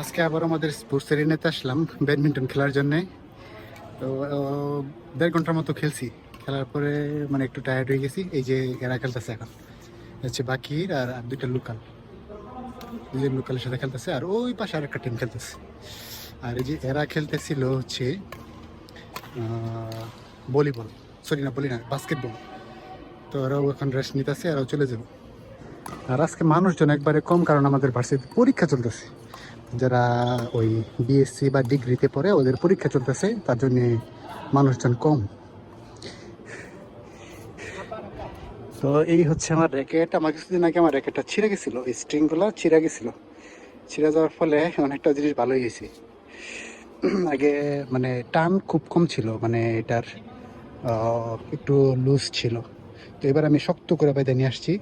আজকে আবার আমাদের স্পোর্টস এরিনাতে আসলাম ব্যাডমিন্টন খেলার জন্যে। তো দেড় ঘণ্টার মতো খেলছি। খেলার পরে মানে একটু টায়ার্ড হয়ে গেছি, এই যে এরা খেলতেছে এখন। হচ্ছে বাকির আর দুইটা লোকাল দুজন লোকালের সাথে খেলতেছে, আর ওই পাশে আর একটা টিম খেলতেছে। আর এই যে এরা খেলতেছিল হচ্ছে ভলিবল সরি না বলি না বাস্কেটবল তো ওরাও এখন রেস্ট নিতেছে, আর চলে যাব। আর আজকে মানুষজন একবারে কম, কারণ আমাদের ভার্সিটি পরীক্ষা চলতেছে। যারা ওই বিএসসি বা ডিগ্রিতে পড়ে, ওদের পরীক্ষা চলতেছে, তার জন্যে মানুষজন কম। তো এই হচ্ছে আমার র্যাকেট আমার কিছুদিন আগে আমার র্যাকেটটা ছিঁড়ে গেছিল স্ট্রিংগুলো ছিঁড়ে গেছিল। ছিঁড়ে যাওয়ার ফলে অনেকটা জিনিস ভালো হয়ে গেছে আগে মানে টান খুব কম ছিল মানে এটার একটু লুজ ছিল। তো এবার আমি শক্ত করে বাইদে নিয়ে আসছি।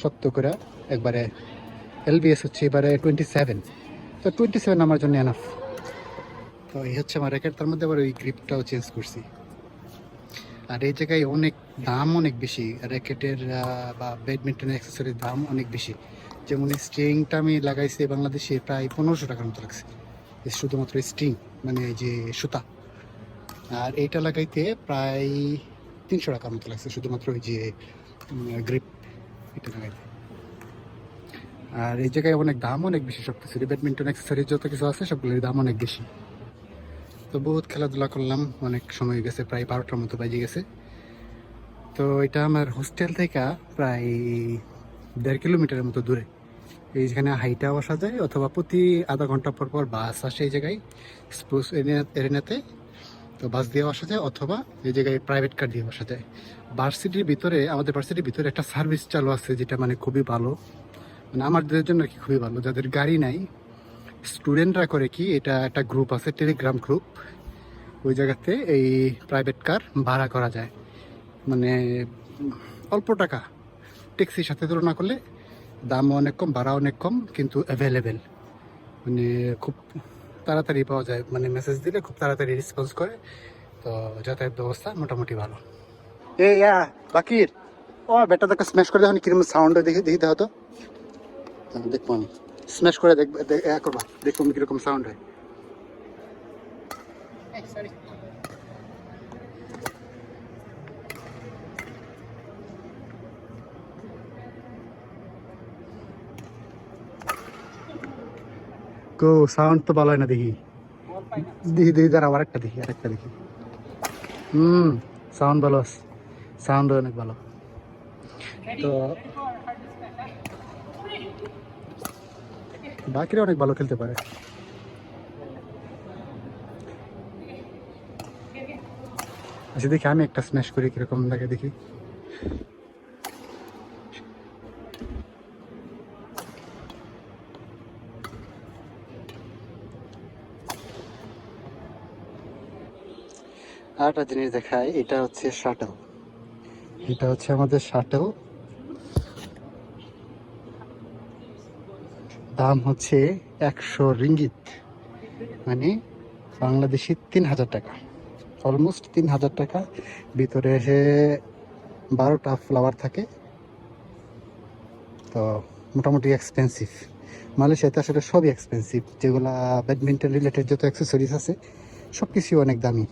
শক্ত করে একবারে এলবিএস হচ্ছে এবারে টোয়েন্টি সেভেন তো টোয়েন্টি সেভেন আমার জন্য এনাফ তো এই হচ্ছে আমার র্যাকেট তার মধ্যে আবার ওই গ্রিপটাও চেঞ্জ করছি। আর এই জায়গায় অনেক দাম অনেক বেশি র্যাকেটের বা ব্যাডমিন্টনের অ্যাক্সেসরির দাম অনেক বেশি। যেমন স্ট্রিংটা আমি লাগাইছি বাংলাদেশে প্রায় পনেরোশো টাকার মতো লাগছে। শুধুমাত্র স্ট্রিং মানে যে সুতা। আর এইটা লাগাইতে প্রায় তিনশো টাকার মতো লাগছে, শুধুমাত্র ওই যে গ্রিপ এটা লাগাইতে। আর এই জায়গায় অনেক দাম, অনেক বেশি সব কিছু ব্যাডমিন্টন অ্যাক্সেসরিজ যত কিছু আছে সবগুলোর দাম অনেক বেশি। তো বহুত খেলাধুলা করলাম, অনেক সময় গেছে, প্রায় বারোটার মতো বাজে গেছে। তো এটা আমার হোস্টেল থেকে প্রায় দেড় কিলোমিটারের মতো দূরে। এইখানে হাইটাও আসা যায়, অথবা প্রতি আধা ঘণ্টা পর পর বাস আসে এই জায়গায় স্পোর্টস এরিনাতে তো বাস দিয়েও আসা যায়, অথবা এই জায়গায় প্রাইভেট কার দিয়েও আসা যায়। ভার্সিটির ভিতরে, আমাদের ভার্সিটির ভিতরে একটা সার্ভিস চালু আছে, যেটা মানে খুবই ভালো। মানে আমাদের জন্য কি খুবই ভালো যাদের গাড়ি নাই স্টুডেন্টরা করে কি এটা একটা গ্রুপ আছে টেলিগ্রাম গ্রুপ ওই জায়গাতে এই প্রাইভেট কার ভাড়া করা যায়। মানে অল্প টাকা ট্যাক্সির সাথে তুলনা করলে দাম অনেক কম ভাড়া অনেক কম কিন্তু অ্যাভেলেবেল মানে খুব তাড়াতাড়ি পাওয়া যায় মানে মেসেজ দিলে খুব তাড়াতাড়ি রেসপন্স করে তো যাতায়াত ব্যবস্থা মোটামুটি ভালো। এ ইয়া বাকির। ও বেটা দেখো স্ম্যাশ করে দেখো কীরকম সাউন্ড দেখি দেখি দাও তো। হ্যাঁ, দেখব আমি। স্ম্যাশ করে দেখবে করবা। দেখুন কীরকম সাউন্ড হয়। গো সাউন্ড তো ভালো হয় না দেখি। দেখি দেখি দাঁড়া আরেকটা দেখি আরেকটা দেখি। হুম সাউন্ড ভালো আছে সাউন্ড অনেক ভালো। তো বাকিরা অনেক ভালো খেলতে পারে। আচ্ছা দেখি আমি একটা স্ম্যাশ করি কীরকম লাগে, দেখি। আরেকটা জিনিস দেখায় এটা হচ্ছে শাটল এটা হচ্ছে আমাদের শাটল দাম হচ্ছে একশো রিঙ্গিত মানে বাংলাদেশি তিন হাজার টাকা অলমোস্ট তিন হাজার টাকা। ভিতরে এসে বারোটা ফ্লাওয়ার থাকে, তো মোটামুটি এক্সপেন্সিভ মালয়েশিয়াতে আসলে সবই এক্সপেন্সিভ যেগুলা ব্যাডমিন্টন রিলেটেড যত অ্যাক্সেসরিজ আছে সব কিছুই অনেক দামি।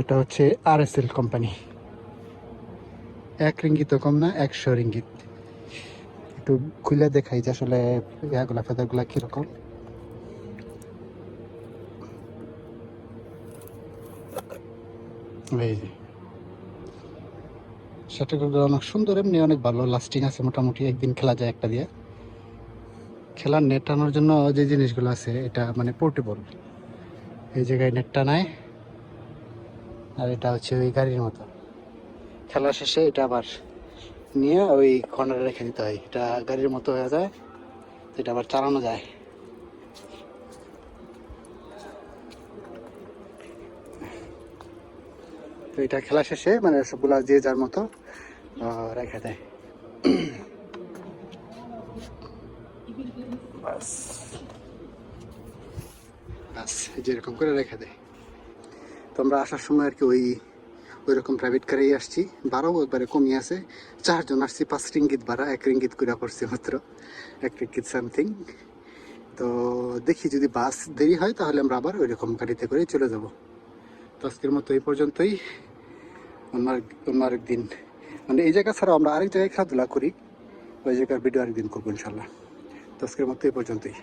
এটা হচ্ছে আর কোম্পানি এক রিঙ্গিতও কম না, একশো রিঙ্গিত। একটু খুলে দেখাই যে আসলে ইয়াগুলা, ফেদারগুলা কীরকম। এই যে। শাটলগুলো অনেক সুন্দর, এমনি অনেক ভালো লাস্টিং আছে, মোটামুটি একদিন খেলা যায় একটা দিয়ে। খেলার নেট টানার জন্য যে জিনিসগুলো আছে, এটা মানে পোর্টেবল এই জায়গায় নেট টানায়, আর এটা হচ্ছে ওই গাড়ির মতো। খেলা শেষে এটা আবার নিয়ে ওই কর্নারে রেখে দিতে হয়। এটা গাড়ির মতো হয়ে যায়, তো এটা আবার চালানো যায়। তো এটা খেলা শেষে মানে সবগুলা যে যার মতো রেখে দেয়। যেরকম করে রেখে দেয়। তো আমরা আসার সময় আর কি ওই ওই রকম প্রাইভেট কারেই আসছি। ভাড়াও একবারে কমিয়ে আছে। চারজন আসছি, পাঁচ রিঙ্গিত ভাড়া, এক রিঙ্গিত করে পড়ছি মাত্র। এক রিঙ্গিত সামথিং তো দেখি যদি বাস দেরি হয় তাহলে আমরা আবার ওই রকম গাড়িতে করে চলে যাব। তো আজকের মতো এই পর্যন্তই। অন্য অন্য আরেক দিন। মানে এই জায়গা ছাড়াও আমরা আরেক জায়গায় খেলাধুলা করি। ওই জায়গার ভিডিও আরেকদিন করব ইনশাল্লাহ। তো আজকের মতো এই পর্যন্তই।